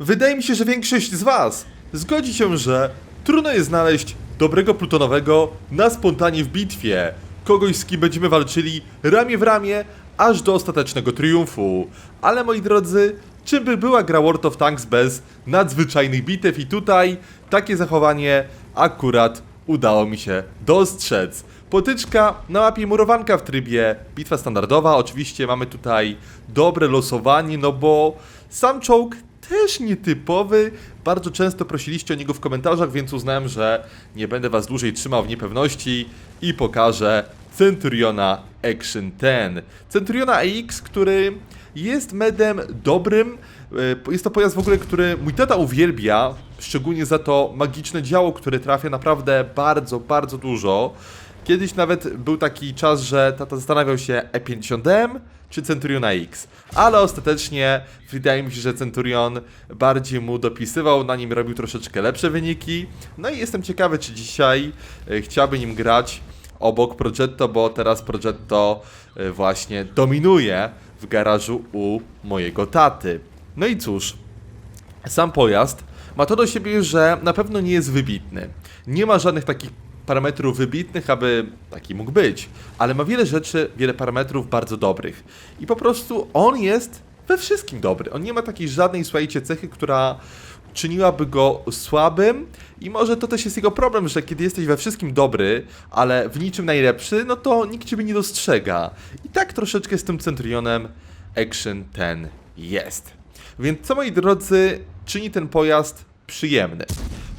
Wydaje mi się, że większość z Was zgodzi się, że trudno jest znaleźć dobrego plutonowego na spontanie w bitwie. Kogoś, z kim będziemy walczyli ramię w ramię, aż do ostatecznego triumfu. Ale moi drodzy, czym by była gra World of Tanks bez nadzwyczajnych bitew? I tutaj takie zachowanie akurat udało mi się dostrzec. Potyczka na mapie murowanka w trybie bitwa standardowa. Oczywiście mamy tutaj dobre losowanie, no bo sam czołg też nietypowy. Bardzo często prosiliście o niego w komentarzach, więc uznałem, że nie będę was dłużej trzymał w niepewności i pokażę Centuriona Action 10. Centuriona AX, który jest medem dobrym. E, Jest to pojazd w ogóle, który mój tata uwielbia, szczególnie za to magiczne działo, które trafia naprawdę bardzo, bardzo dużo. Kiedyś nawet był taki czas, że tata zastanawiał się E50M czy Centurion X, ale ostatecznie wydaje mi się, że Centurion bardziej mu dopisywał, na nim robił troszeczkę lepsze wyniki. No i jestem ciekawy, czy dzisiaj e, chciałby nim grać obok Progetto, bo teraz Progetto e, właśnie dominuje w garażu u mojego taty. No i cóż, sam pojazd ma to do siebie, że na pewno nie jest wybitny. Nie ma żadnych takich parametrów wybitnych, aby taki mógł być, ale ma wiele rzeczy, wiele parametrów bardzo dobrych. I po prostu on jest we wszystkim dobry. On nie ma takiej żadnej, słuchajcie, cechy, która czyniłaby go słabym i może to też jest jego problem, że kiedy jesteś we wszystkim dobry, ale w niczym najlepszy, no to nikt ciebie nie dostrzega. I tak troszeczkę z tym Centurionem Action ten jest. Więc co moi drodzy czyni ten pojazd przyjemny?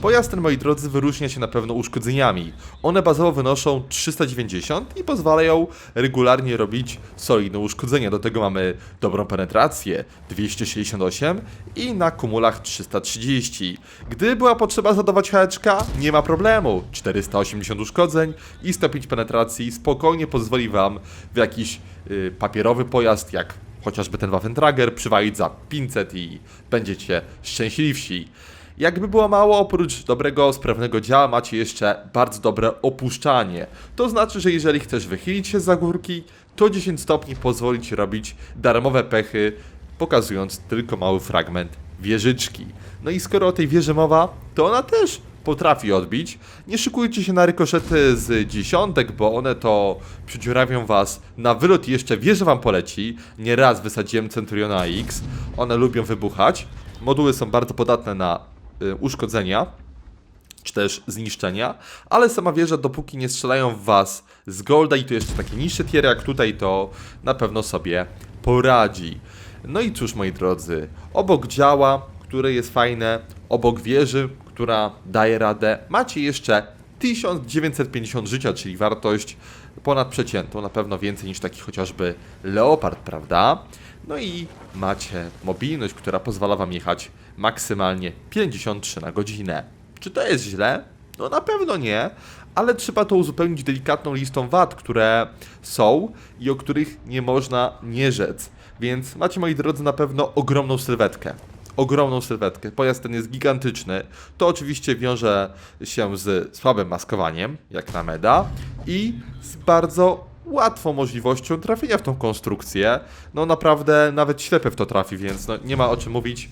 Pojazd ten, moi drodzy, wyróżnia się na pewno uszkodzeniami. One bazowo wynoszą 390 i pozwalają regularnie robić solidne uszkodzenia. Do tego mamy dobrą penetrację 268 i na kumulach 330. Gdy była potrzeba zadawać haeczka, nie ma problemu. 480 uszkodzeń i 105 penetracji spokojnie pozwoli Wam w jakiś y, papierowy pojazd, jak chociażby ten Waffentrager, przywalić za 500 i będziecie szczęśliwsi. Jakby było mało, oprócz dobrego, sprawnego działa macie jeszcze bardzo dobre opuszczanie. To znaczy, że jeżeli chcesz wychylić się za górki, to 10 stopni pozwoli Ci robić darmowe pechy, pokazując tylko mały fragment wieżyczki. No i skoro o tej wieży mowa, to ona też potrafi odbić. Nie szykujcie się na rykoszety z dziesiątek, bo one to przydziurawią was na wylot i jeszcze wieża wam poleci. Nieraz wysadziłem Centuriona X. One lubią wybuchać. Moduły są bardzo podatne na y, uszkodzenia czy też zniszczenia, ale sama wieża, dopóki nie strzelają w was z golda i to jeszcze takie niższe tiery jak tutaj, to na pewno sobie poradzi. No i cóż, moi drodzy, obok działa, które jest fajne, obok wieży, która daje radę, macie jeszcze 1950 życia, czyli wartość ponadprzeciętną, na pewno więcej niż taki chociażby Leopard, prawda? No i macie mobilność, która pozwala Wam jechać maksymalnie 53 na godzinę. Czy to jest źle? No na pewno nie, ale trzeba to uzupełnić delikatną listą wad, które są i o których nie można nie rzec. Więc macie, moi drodzy, na pewno ogromną sylwetkę. Ogromną sylwetkę. Pojazd ten jest gigantyczny. To oczywiście wiąże się z słabym maskowaniem, jak na Meda, i z bardzo łatwą możliwością trafienia w tą konstrukcję. No naprawdę nawet ślepy w to trafi, więc no, nie ma o czym mówić.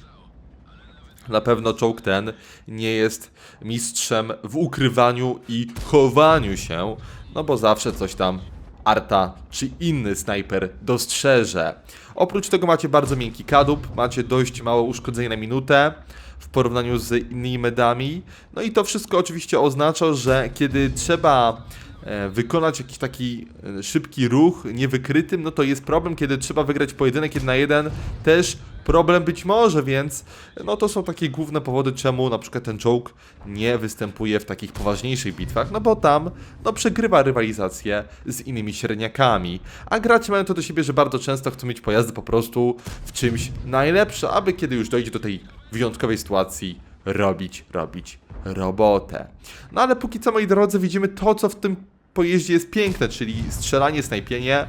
Na pewno czołg ten nie jest mistrzem w ukrywaniu i chowaniu się, no bo zawsze coś tam Arta czy inny snajper dostrzeże. Oprócz tego macie bardzo miękki kadłub, macie dość małe uszkodzenie na minutę w porównaniu z innymi medami. No i to wszystko oczywiście oznacza, że kiedy trzeba e, wykonać jakiś taki e, szybki ruch niewykrytym, no to jest problem, kiedy trzeba wygrać pojedynek jeden na jeden, też problem być może, więc no to są takie główne powody, czemu na przykład ten czołg nie występuje w takich poważniejszych bitwach, no bo tam no przegrywa rywalizację z innymi średniakami, a gracze mają to do siebie, że bardzo często chcą mieć pojazdy po prostu w czymś najlepsze, aby kiedy już dojdzie do tej wyjątkowej sytuacji, robić, robić robotę. No ale póki co, moi drodzy, widzimy to, co w tym pojeździe jest piękne, czyli strzelanie, snajpienie.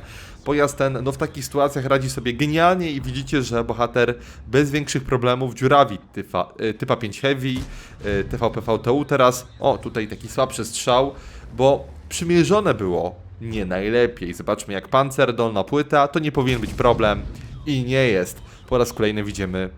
Pojazd ten no, w takich sytuacjach radzi sobie genialnie i widzicie, że bohater bez większych problemów dziurawi typa, y, typa 5 Heavy, y, TVP VTU teraz. O, tutaj taki słabszy strzał, bo przymierzone było nie najlepiej. Zobaczmy jak pancer, dolna płyta, to nie powinien być problem i nie jest. Po raz kolejny widzimy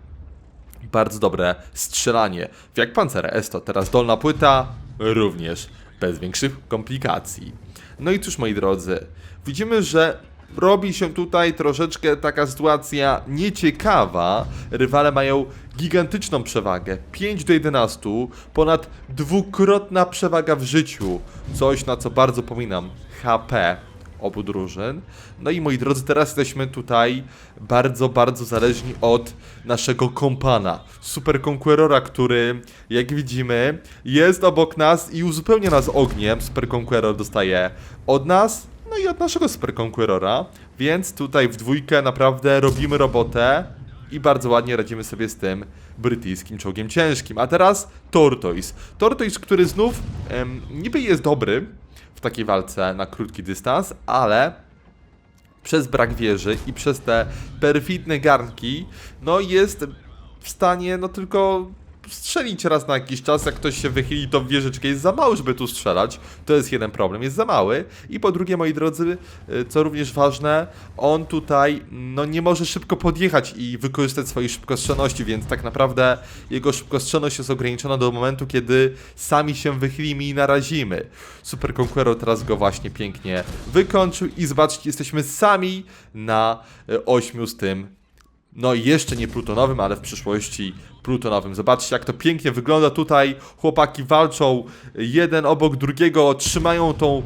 Bardzo dobre strzelanie. Jak Panzer S to teraz dolna płyta, również bez większych komplikacji. No i cóż moi drodzy, widzimy, że robi się tutaj troszeczkę taka sytuacja nieciekawa. Rywale mają gigantyczną przewagę. 5 do 11, ponad dwukrotna przewaga w życiu. Coś na co bardzo pominam. HP obu drużyn. No i moi drodzy, teraz jesteśmy tutaj bardzo, bardzo zależni od naszego kompana, Super Conquerora, który, jak widzimy, jest obok nas i uzupełnia nas ogniem. Super Conqueror dostaje od nas, i od naszego Super więc tutaj w dwójkę naprawdę robimy robotę i bardzo ładnie radzimy sobie z tym brytyjskim czołgiem ciężkim. A teraz Tortoise. Tortoise, który znów em, niby jest dobry w takiej walce na krótki dystans, ale przez brak wieży i przez te perfidne garnki, no jest w stanie no tylko strzelić raz na jakiś czas, jak ktoś się wychyli, to wieżyczka jest za mały, żeby tu strzelać. To jest jeden problem, jest za mały. I po drugie, moi drodzy, y, co również ważne, on tutaj no nie może szybko podjechać i wykorzystać swojej szybkostrzelności, więc tak naprawdę jego szybkostrzelność jest ograniczona do momentu, kiedy sami się wychylimy i narazimy. Super Conqueror teraz go właśnie pięknie wykończył i zobaczcie, jesteśmy sami na 8 z tym no i jeszcze nie plutonowym, ale w przyszłości plutonowym. Zobaczcie, jak to pięknie wygląda tutaj. Chłopaki walczą jeden obok drugiego, trzymają tą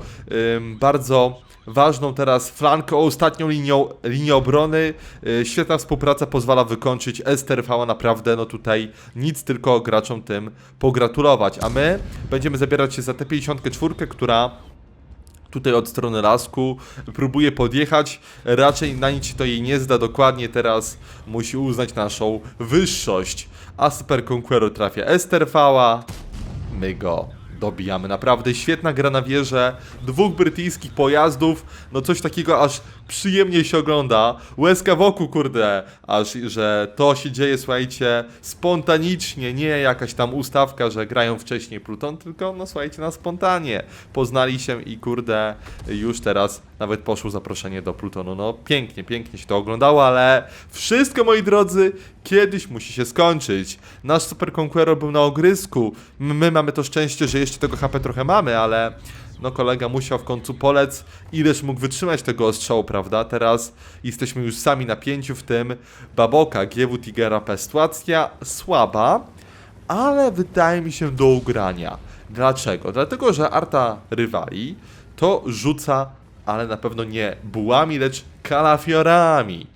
ym, bardzo ważną teraz flankę, ostatnią linią, linię obrony. Yy, świetna współpraca pozwala wykończyć STRV, naprawdę no tutaj nic, tylko graczom tym pogratulować. A my będziemy zabierać się za T54, która tutaj od strony lasku, próbuje podjechać, raczej na nic to jej nie zda dokładnie, teraz musi uznać naszą wyższość. A Super Conqueror trafia Esterfała, my go dobijamy. Naprawdę świetna gra na wieżę, dwóch brytyjskich pojazdów, no coś takiego aż przyjemnie się ogląda. Łezka wokół, kurde, aż że to się dzieje, słuchajcie, spontanicznie, nie jakaś tam ustawka, że grają wcześniej Pluton, tylko no słuchajcie, na spontanie. Poznali się i kurde, już teraz nawet poszło zaproszenie do Plutonu. No pięknie, pięknie się to oglądało, ale wszystko, moi drodzy, kiedyś musi się skończyć. Nasz Super Conqueror był na ogrysku. My mamy to szczęście, że jeszcze tego HP trochę mamy, ale no kolega musiał w końcu polec, ileż mógł wytrzymać tego ostrzału, prawda? Teraz jesteśmy już sami na pięciu w tym. Baboka, GW Tigera P. Sytuacja słaba, ale wydaje mi się do ugrania. Dlaczego? Dlatego, że Arta rywali to rzuca, ale na pewno nie bułami, lecz kalafiorami.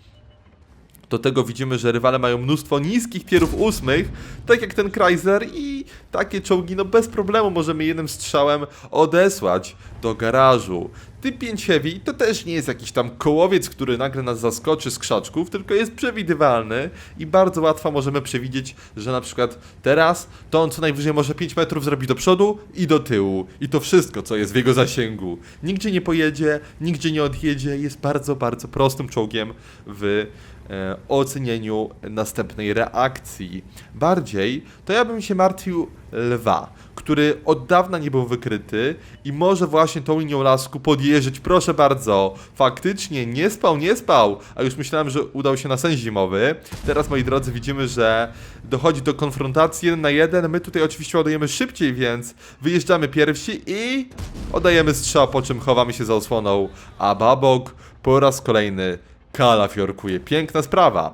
Do tego widzimy, że rywale mają mnóstwo niskich tierów ósmych, tak jak ten Chrysler i takie czołgi, no bez problemu możemy jednym strzałem odesłać do garażu. Typ 5 Heavy to też nie jest jakiś tam kołowiec, który nagle nas zaskoczy z krzaczków, tylko jest przewidywalny i bardzo łatwo możemy przewidzieć, że na przykład teraz to on co najwyżej może 5 metrów zrobić do przodu i do tyłu. I to wszystko, co jest w jego zasięgu. Nigdzie nie pojedzie, nigdzie nie odjedzie, jest bardzo, bardzo prostym czołgiem w e, ocenieniu następnej reakcji. Bardziej to ja bym się martwił lwa, który od dawna nie był wykryty i może właśnie tą linią lasku podjeżdżać. Proszę bardzo, faktycznie nie spał, nie spał, a już myślałem, że udał się na sen zimowy. Teraz, moi drodzy, widzimy, że dochodzi do konfrontacji jeden na jeden. My tutaj oczywiście ładujemy szybciej, więc wyjeżdżamy pierwsi i oddajemy strzał, po czym chowamy się za osłoną, a Babok po raz kolejny kalafiorkuje. Piękna sprawa.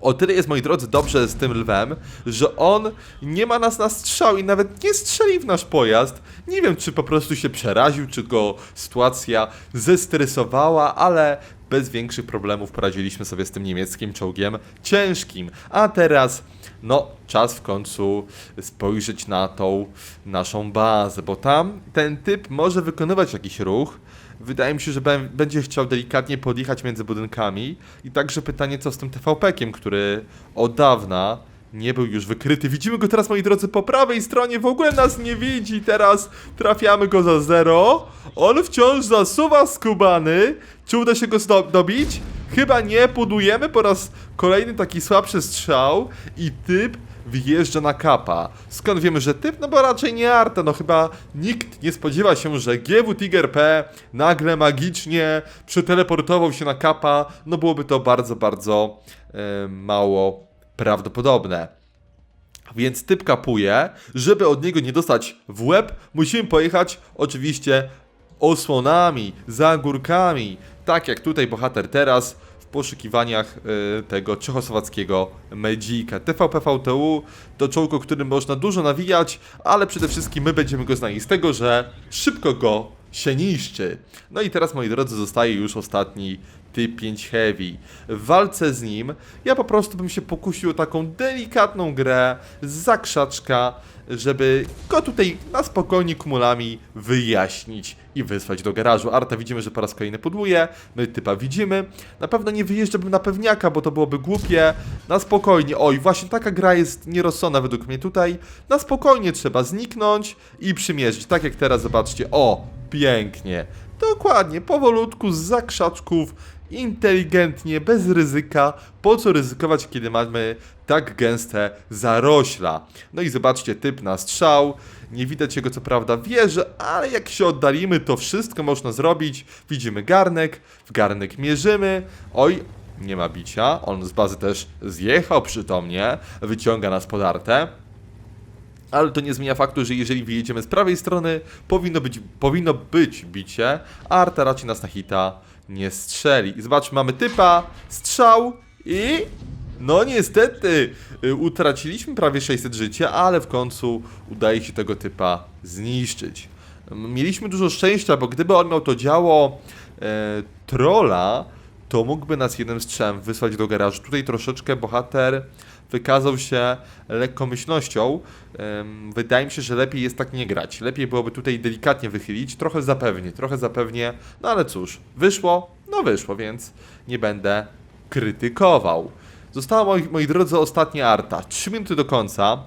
O tyle jest, moi drodzy, dobrze z tym lwem, że on nie ma nas na strzał i nawet nie strzeli w nasz pojazd. Nie wiem, czy po prostu się przeraził, czy go sytuacja zestresowała, ale bez większych problemów poradziliśmy sobie z tym niemieckim czołgiem ciężkim. A teraz, no, czas w końcu spojrzeć na tą naszą bazę, bo tam ten typ może wykonywać jakiś ruch, Wydaje mi się, że bę- będzie chciał delikatnie podjechać między budynkami. I także pytanie, co z tym TVP-kiem, który od dawna nie był już wykryty. Widzimy go teraz, moi drodzy, po prawej stronie. W ogóle nas nie widzi. Teraz trafiamy go za zero. On wciąż zasuwa skubany. Czy uda się go dobić? Chyba nie. Budujemy po raz kolejny taki słabszy strzał. I typ wjeżdża na kapa. Skąd wiemy, że typ? No bo raczej nie Arta, no chyba nikt nie spodziewa się, że GW Tiger P nagle magicznie przeteleportował się na kapa, no byłoby to bardzo, bardzo e, mało prawdopodobne. Więc typ kapuje, żeby od niego nie dostać w łeb, musimy pojechać oczywiście osłonami, za górkami, tak jak tutaj bohater teraz poszukiwaniach y, tego czechosłowackiego Medzika. TVP VTU to czołg, o którym można dużo nawijać, ale przede wszystkim my będziemy go znali z tego, że szybko go się niszczy. No i teraz, moi drodzy, zostaje już ostatni typ 5 Heavy. W walce z nim ja po prostu bym się pokusił o taką delikatną grę z zakrzaczka, żeby go tutaj na spokojnie kumulami wyjaśnić i wysłać do garażu. Arta widzimy, że po raz kolejny pudłuje, no i typa widzimy. Na pewno nie wyjeżdżałbym na pewniaka, bo to byłoby głupie. Na spokojnie, oj, właśnie taka gra jest nierozsądna według mnie tutaj. Na spokojnie trzeba zniknąć i przymierzyć, tak jak teraz, zobaczcie, o, pięknie. Dokładnie, powolutku, z zakrzaczków, inteligentnie, bez ryzyka. Po co ryzykować, kiedy mamy tak gęste zarośla? No i zobaczcie, typ na strzał. Nie widać jego co prawda wieży, ale jak się oddalimy, to wszystko można zrobić. Widzimy garnek, w garnek mierzymy. Oj, nie ma bicia. On z bazy też zjechał przytomnie. Wyciąga nas podartę. Ale to nie zmienia faktu, że jeżeli wyjedziemy z prawej strony, powinno być, powinno być bicie, a Arta raczej nas na hita nie strzeli. I zobaczmy, mamy typa, strzał i... No niestety, y, utraciliśmy prawie 600 życia, ale w końcu udaje się tego typa zniszczyć. Mieliśmy dużo szczęścia, bo gdyby on miał to działo e, trolla, to mógłby nas jednym strzałem wysłać do garażu. Tutaj troszeczkę bohater wykazał się lekkomyślnością. Wydaje mi się, że lepiej jest tak nie grać. Lepiej byłoby tutaj delikatnie wychylić, trochę zapewnie, trochę zapewnie. No ale cóż, wyszło, no wyszło, więc nie będę krytykował. Została, moi, moi drodzy, ostatnia arta. 3 minuty do końca.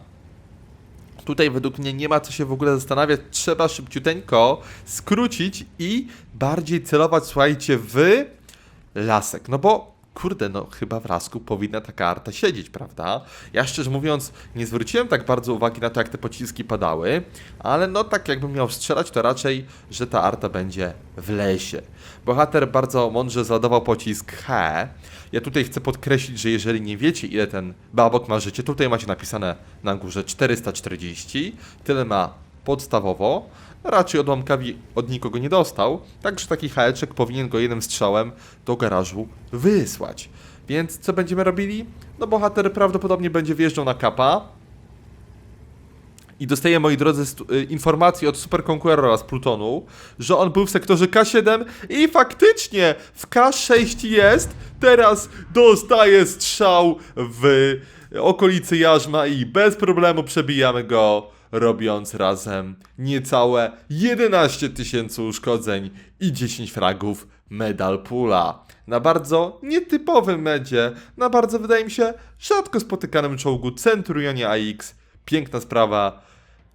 Tutaj według mnie nie ma co się w ogóle zastanawiać. Trzeba szybciuteńko skrócić i bardziej celować, słuchajcie, w lasek. No bo, kurde, no chyba w lasku powinna taka arta siedzieć, prawda? Ja szczerze mówiąc nie zwróciłem tak bardzo uwagi na to, jak te pociski padały, ale no tak jakbym miał strzelać, to raczej, że ta arta będzie w lesie. Bohater bardzo mądrze zładował pocisk H. Ja tutaj chcę podkreślić, że jeżeli nie wiecie, ile ten babok ma życie, tutaj macie napisane na górze 440, tyle ma podstawowo, raczej odłamkawi od nikogo nie dostał, także taki haeczek powinien go jednym strzałem do garażu wysłać. Więc co będziemy robili? No bohater prawdopodobnie będzie wjeżdżał na kapa i dostaję, moi drodzy, y, informację od Super Conquerora z Plutonu, że on był w sektorze K7 i faktycznie w K6 jest, teraz dostaje strzał w okolicy Jarzma i bez problemu przebijamy go robiąc razem niecałe 11 tysięcy uszkodzeń i 10 fragów medal pula. Na bardzo nietypowym medzie, na bardzo wydaje mi się rzadko spotykanym czołgu Centurionie AX. Piękna sprawa,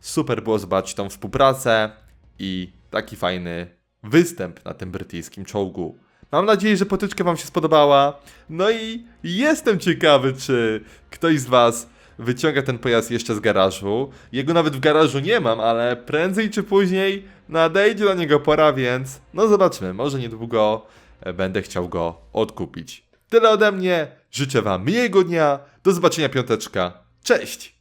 super było zobaczyć tą współpracę i taki fajny występ na tym brytyjskim czołgu. Mam nadzieję, że potyczka Wam się spodobała. No i jestem ciekawy, czy ktoś z Was wyciąga ten pojazd jeszcze z garażu. Jego nawet w garażu nie mam, ale prędzej czy później nadejdzie do niego pora, więc no zobaczmy. Może niedługo e, będę chciał go odkupić. Tyle ode mnie. Życzę Wam miłego dnia. Do zobaczenia piąteczka. Cześć!